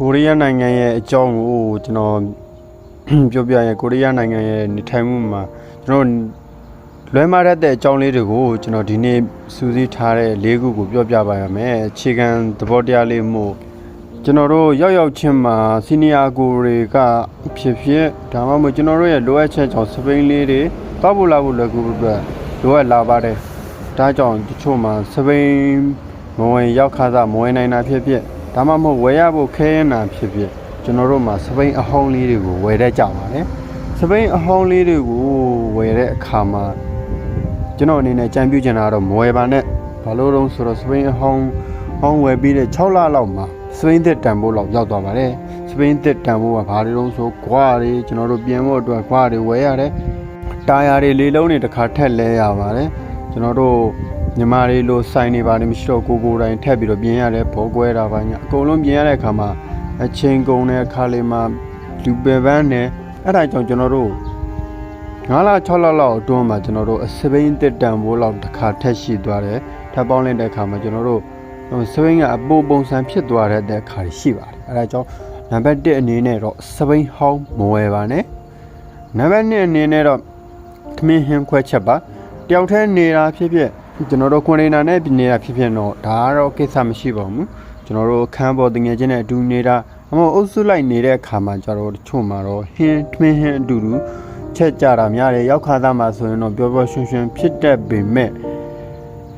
ကိုရီးယားနိုင်ငံရဲ့အကြောင်းကိုကျွန်တော်ပြောပြရင်ကိုရီးယားနိုင်ငံရဲ့နေထိုင်မှုမှာကျွန်တော်လွဲမှားတတ်တဲ့အကြောင်းလေးတွေကိုကျွန်တော်ဒီနေ့စူးစီးထားတဲ့၄ခုကိုပြောပြပါရမယ်အခြေခံသဘောတရားလေးမို့ကျွန်တော်တို့ရောက်ရောက်ချင်းမှာစီနီယာကိုတွေကဖြစ်ဖြစ်ဒါမှမဟုတ်ကျွန်တော်တို့ရဲ့လိုအပ်ချက်ကြောင့်စပိန်လေးတွေတောက်ဖို့လာဖို့လွယ်ကူအတွက်လိုအပ်လာပါတယ်ဒါကြောင့်တချို့မှာစပိန်မဝင်ရောက်ခါစားမဝင်နိုင်တာဖြစ်ဖြစ် ဒါမှမဟုတ်ဝယ်ရဖို့ခဲရင်တာဖြစ်ဖြစ်ကျွန်တော်တို့မှာစပိန်အဟောင်းလေးတွေကိုဝယ်တတ်ကြပါတယ်စပိန်အဟောင်းလေးတွေကိုဝယ်တဲ့အခါမှာကျွန်တော်အနေနဲ့ကြံပြူချင်တာကတော့မဝယ်ပါနဲ့ဘာလို့လဲဆိုတော့စပိန်အဟောင်းဟောင်းဝယ်ပြီးတဲ့6လလောက်မှာစပိန်သစ်တန်ဖိုးလောက်ရောက်သွားပါတယ်စပိန်သစ်တန်ဖိုးကဘာတွေလဲဆိုကွာတွေကျွန်တော်တို့ပြင်ဖို့အတွက်ကွာတွေဝယ်ရတယ်တာယာတွေလေးလုံးတွေတစ်ခါထက်လဲရပါတယ်ကျွန်တော်တို့ ညီမလေးလိုစိုင်းနေပါတယ်မရှိတော့ကိုကိုယ်တိုင်ထက်ပြီးတော့ပြင်ရတယ်ဘောကွဲတာပါညာအကုန်လုံးပြင်ရတဲ့အခါမှာအချင်းကုန်တဲ့အခါလေးမှာလူပယ်ပန်းနဲ့အဲ့ဒါကြောင့်ကျွန်တော်တို့9လ6လလောက်အတွင်းမှာကျွန်တော်တို့စပိန်တစ်တန်ဘိုးလောက်တစ်ခါထက်ရှိသွားတယ်ထပ်ပေါင်းလိုက်တဲ့အခါမှာကျွန်တော်တို့စပိန်ကအပိုပုံစံဖြစ်သွားတဲ့အခါရှိပါတယ်အဲဒါကြောင့်နံပါတ်1အနေနဲ့တော့စပိန်ဟောင်းမဝယ်ပါနဲ့နံပါတ်2အနေနဲ့တော့ခမင်းဟင်းခွဲချက်ပါတယောက်တည်းနေတာဖြစ်ဖြစ် ကျွန်တော်တို့ကွန်တိန်နာနဲ့နေတာဖြစ်ဖြစ်တော့ဒါကတော့ကိစ္စမရှိပါဘူးကျွန်တော်တို့ခန်းပေါ်တငယ်ချင်းနဲ့အတူနေတာအမဟုတ်အုပ်စုလိုက်နေတဲ့အခါမှာကျတော့တချို့မှာတော့ဟင်းထမင်းဟင်းအတူတူချက်ကြတာများတယ်ရောက်ခါသားမှာဆိုရင်တော့ပျော်ပျော်ရွှင်ရွှင်ဖြစ်တတ်ပေမဲ့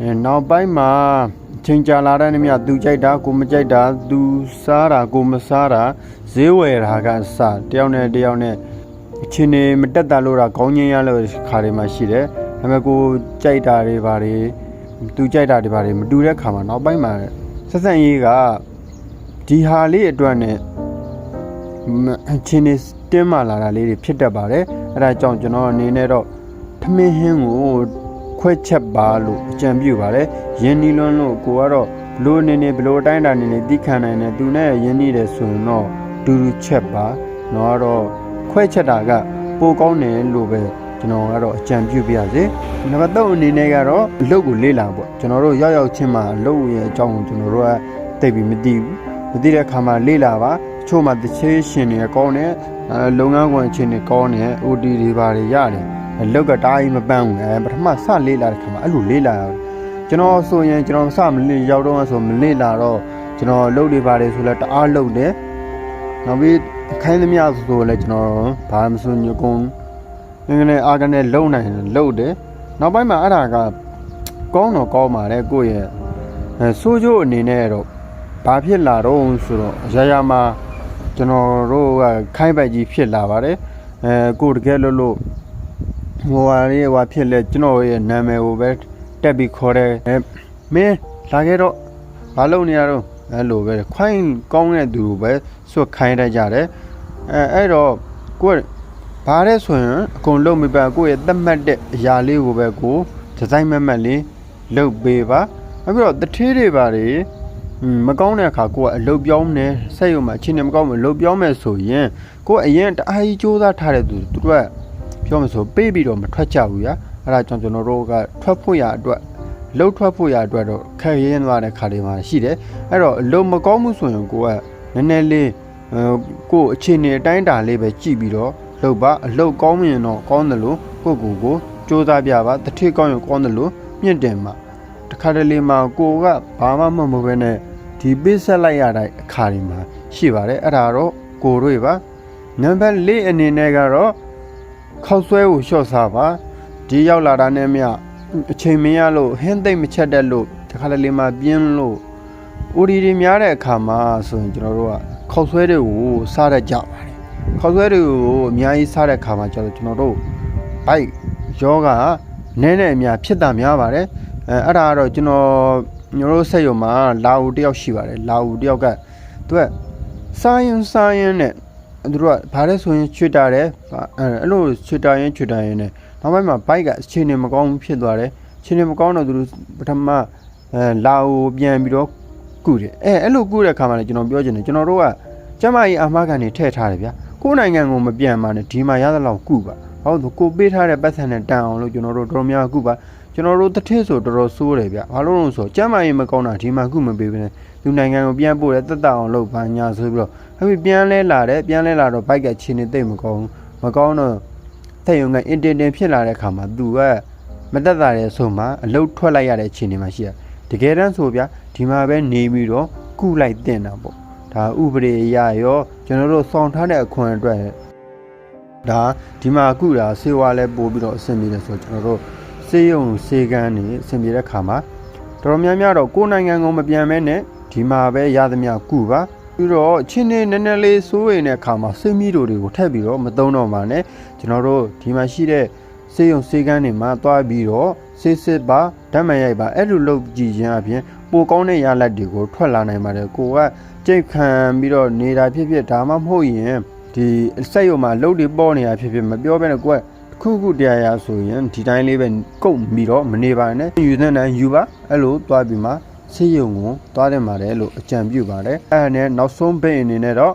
အဲနောက်ပိုင်းမှာချိန်ကြာလာတဲ့နေ့မြသူကြိုက်တာကိုမကြိုက်တာသူစားတာကိုမစားတာဈေးဝယ်တာကစတယောက်နဲ့တယောက်နဲ့အချင်းနေမတက်တာလို့တာခေါင်းချင်းရလို့ခါတွေမှာရှိတယ် ဒါပေမဲ့ကိုကြိုက်တာတွေဘာတွေသူကြိုက်တာတွေဘာတွေမတူတဲ့ခါမှာနောက်ပိုင်းမှာဆက်ဆံရေးကဒီဟာလေးအတွက်နဲ့မအချင်းနေတင်းမာလာတာလေးတွေဖြစ်တတ်ပါတယ်အဲဒါကြောင့်ကျွန်တော်အနေနဲ့တော့ထမင်းဟင်းကိုခွဲချက်ပါလို့အကြံပြုပါတယ်ယင်းနီလွန်းလို့ကိုကတော့ဘလို့အနေနဲ့ဘလို့အတိုင်းအတာအနေနဲ့တိခံနိုင်တယ်သူနဲ့ယင်းနီတယ်ဆိုရင်တော့ဒူဒူချက်ပါတော့တော့ခွဲချက်တာကပိုကောင်းတယ်လို့ပဲ ကျွန်တော်ကတော့အကြံပြုပြရစေနံပါတ်3အနေနဲ့ကတော့အလုပ်ကိုလေ့လာပေါ့ကျွန်တော်တို့ရောက်ရောက်ချင်းမှာအလုပ်ရဲ့အကြောင်းကိုကျွန်တော်တို့ကသိပြီးမသိဘူးမသိတဲ့အခါမှာလေ့လာပါချို့မှာတစ်ချေးရှင်တွေကောင်းတယ်အဲလုပ်ငန်းခွင်ချင်းတွေကောင်းတယ် OT တွေပါတွေရတယ်အလောက်ကတားကြီးမပန်းဘူးအဲပထမစလေးလာတဲ့ခါမှာအဲ့လိုလေးလာရတယ်ကျွန်တော်ဆိုရင်ကျွန်တော်စမလေးရောက်တော့ဆိုမလေးလာတော့ကျွန်တော်လုပ်တွေပါတယ်ဆိုလဲတအားလုပ်တယ်နောက်ပြီးခိုင်းသမျှဆိုဆိုလဲကျွန်တော်ဘာမှမစွညကုန်း ငငနဲ့အာကနေလုံနိုင်တယ်လုပ်တယ်နောက်ပိုင်းမှာအဲ့ဒါကကောင်းတော့ကောင်းပါတယ်ကိုယ့်ရဲ့အဲဆိုးကျိုးအနေနဲ့တော့ဘာဖြစ်လာတော့ဆိုတော့အရာရာမှာကျွန်တော်တို့ကခိုင်းပိုက်ကြီးဖြစ်လာပါတယ်အဲကိုတကယ်လို့လို့ဟိုဟာလေးဟိုဖြစ်လဲကျွန်တော်ရဲ့နာမည်ကိုပဲတက်ပြီးခေါ်တယ်အဲမင်းလာခဲ့တော့ဘာလုပ်နေရတော့အဲလိုပဲခိုင်းကောင်းတဲ့သူကိုပဲဆွတ်ခိုင်းတတ်ကြတယ်အဲအဲ့တော့ကိုက ဘာလဲဆိုရင်အကုန်လုံးမပြကိုယ့်ရဲ့သတ်မှတ်တဲ့အရာလေးကိုပဲကိုဒီဇိုင်းမတ်မတ်လေးလုပ်ပေးပါနောက်ပြီးတော့တထေးတွေပါတွေอืมမကောင်းတဲ့အခါကိုကအလုတ်ပြောင်းနေဆက်ရုံမှာအချင်းနဲ့မကောင်းဘူးအလုတ်ပြောင်းမယ်ဆိုရင်ကိုကအရင်တအားကြီးစူးစမ်းထားတဲ့သူသူတို့ကပြောမှဆိုပေးပြီးတော့မထွက်ကြဘူးညာအဲ့ဒါကြောင့်ကျွန်တော်တို့ကထွက်ဖို့ရအတွက်လှုပ်ထွက်ဖို့ရအတွက်တော့ခက်ရင်းသွားတဲ့ခါလေးမှာရှိတယ်အဲ့တော့အလုတ်မကောင်းဘူးဆိုရင်ကိုကနည်းနည်းလေးအဲကိုအချင်းနဲ့အတိုင်းတာလေးပဲကြည့်ပြီးတော့ လှုပ်ပါအလုတ်ကောင်းမြင်တော့ကောင်းတယ်လို့ကိုကိုကိုစူးစမ်းပြပါတစ်ထစ်ကောင်းရင်ကောင်းတယ်လို့မြင့်တင်ပါတခါတလေမှာကိုကဘာမှမမဟုတ်ဘဲနဲ့ဒီပေးဆက်လိုက်ရတဲ့အခါဒီမှာရှိပါတယ်အဲ့ဒါတော့ကိုတို့ပါနံပါတ်၄အနေနဲ့ကတော့ခောက်ဆွဲကိုလျှော့စားပါဒီရောက်လာတာနဲ့မြအချိန်မရလို့ဟင်းသိမ့်မချက်တက်လို့တခါတလေမှပြင်းလို့ဦးဒီတွေများတဲ့အခါမှာဆိုရင်ကျွန်တော်တို့ကခောက်ဆွဲတွေကိုစားရကြပါတယ် ခောက်ဆွဲတွေကိုအများကြီးစားတဲ့အခါမှာကျတော့ကျွန်တော်တို့ဘိုက်ယောဂနည်းနည်းအများဖြစ်တာများပါတယ်အဲအဲ့ဒါကတော့ကျွန်တော်ညတို့ဆက်ရုံမှာလာဦးတယောက်ရှိပါတယ်လာဦးတယောက်ကသူကစားရင်စားရင်နဲ့သူတို့ကဘာလဲဆိုရင်ချွတ်တာတယ်အဲအဲ့လိုချွတ်တာရင်ချွတ်တာရင်နဲ့နောက်ပိုင်းမှာဘိုက်ကအခြေအနေမကောင်းဘူးဖြစ်သွားတယ်အခြေအနေမကောင်းတော့သူတို့ပထမအဲလာဦးပြန်ပြီးတော့ကုတယ်အဲအဲ့လိုကုတဲ့ခါမှာလည်းကျွန်တော်ပြောချင်တယ်ကျွန်တော်တို့ကကျမကြီးအာမခံနေထည့်ထားတယ်ဗျာ ကိုယ်နိုင်ငံကိုမပြန်ပါနဲ့ဒီမှာရသလောက်ကုပါဘာလို့ကိုပေးထားတဲ့ပတ်စံနဲ့တန်အောင်လို့ကျွန်တော်တို့တော်များကုပါကျွန်တော်တို့တစ်ထစ်ဆိုတော်တော်ဆိုးတယ်ဗျဘာလို့လဲဆိုတော့ကျမ်းမာရေးမကောင်းတာဒီမှာခုမပေးဘဲနဲ့သူနိုင်ငံကိုပြန်ပို့တယ်တက်တအောင်လုပ်ပါညာဆိုပြီးတော့ဟဲ့ပြန်လဲလာတယ်ပြန်လဲလာတော့ဘိုက်ကခြေနေသိမ့်မကောင်းဘူးမကောင်းတော့တဲ့ယုံကအင်တင်တင်ဖြစ်လာတဲ့ခါမှာသူကမတက်တာတဲ့ဆိုမှအလုတ်ထွက်လိုက်ရတဲ့ခြေနေမှာရှိရတကယ်တမ်းဆိုဗျာဒီမှာပဲနေပြီးတော့ကုလိုက်တင်တာပေါ့ ဒါဥပဒေအရရောကျွန်တော်တို့စောင့်ထားတဲ့အခွင့်အတွက်ဒါဒီမှာကုတာစေဝါလဲပို့ပြီးတော့အဆင်ပြေတယ်ဆိုတော့ကျွန်တော်တို့စေယုံစေကန်းနေအဆင်ပြေတဲ့ခါမှာတော်တော်များများတော့ကိုယ်နိုင်ငံကိုမပြန်မဲနဲ့ဒီမှာပဲရသမျှကုပါပြီးတော့ချင်းနေနည်းနည်းလေးစိုးရိမ်တဲ့အခါမှာစိတ်မီတို့တွေကိုထည့်ပြီးတော့မသုံးတော့ပါနဲ့ကျွန်တော်တို့ဒီမှာရှိတဲ့စေယုံစေကန်းတွေမှာတွားပြီးတော့စစ်စစ်ပါဓာတ်မှန်ရိုက်ပါအဲ့လိုလုပ်ကြည့်ခြင်းအပြင် ပိုကောင်းတဲ့ရလဒ်တွေကိုထွက်လာနိုင်ပါတယ်ကိုကကြိတ်ခံပြီးတော့နေတာဖြစ်ဖြစ်ဒါမှမဟုတ်ရင်ဒီစက်ရုံမှာလုပ်တွေပေါ်နေတာဖြစ်ဖြစ်မပြောဘဲနဲ့ကိုကခုခုတရားရဆိုရင်ဒီတိုင်းလေးပဲကုတ်ပြီးတော့မနေပါနဲ့ယူတဲ့နိုင်ယူပါအဲ့လိုသွားပြီးမှဆေးရုံကိုသွားတယ်ပါတယ်လို့အကြံပြုပါတယ်အဲ့ဒါနဲ့နောက်ဆုံးပိတ်အနေနဲ့တော့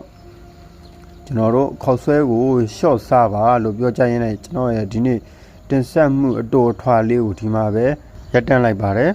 ကျွန်တော်တို့ခေါက်ဆွဲကိုရှော့စားပါလို့ပြောကြရင်လည်းကျွန်တော်ရဲ့ဒီနေ့တင်ဆက်မှုအတော်ထွာလေးကိုဒီမှာပဲရပ်တန့်လိုက်ပါတယ်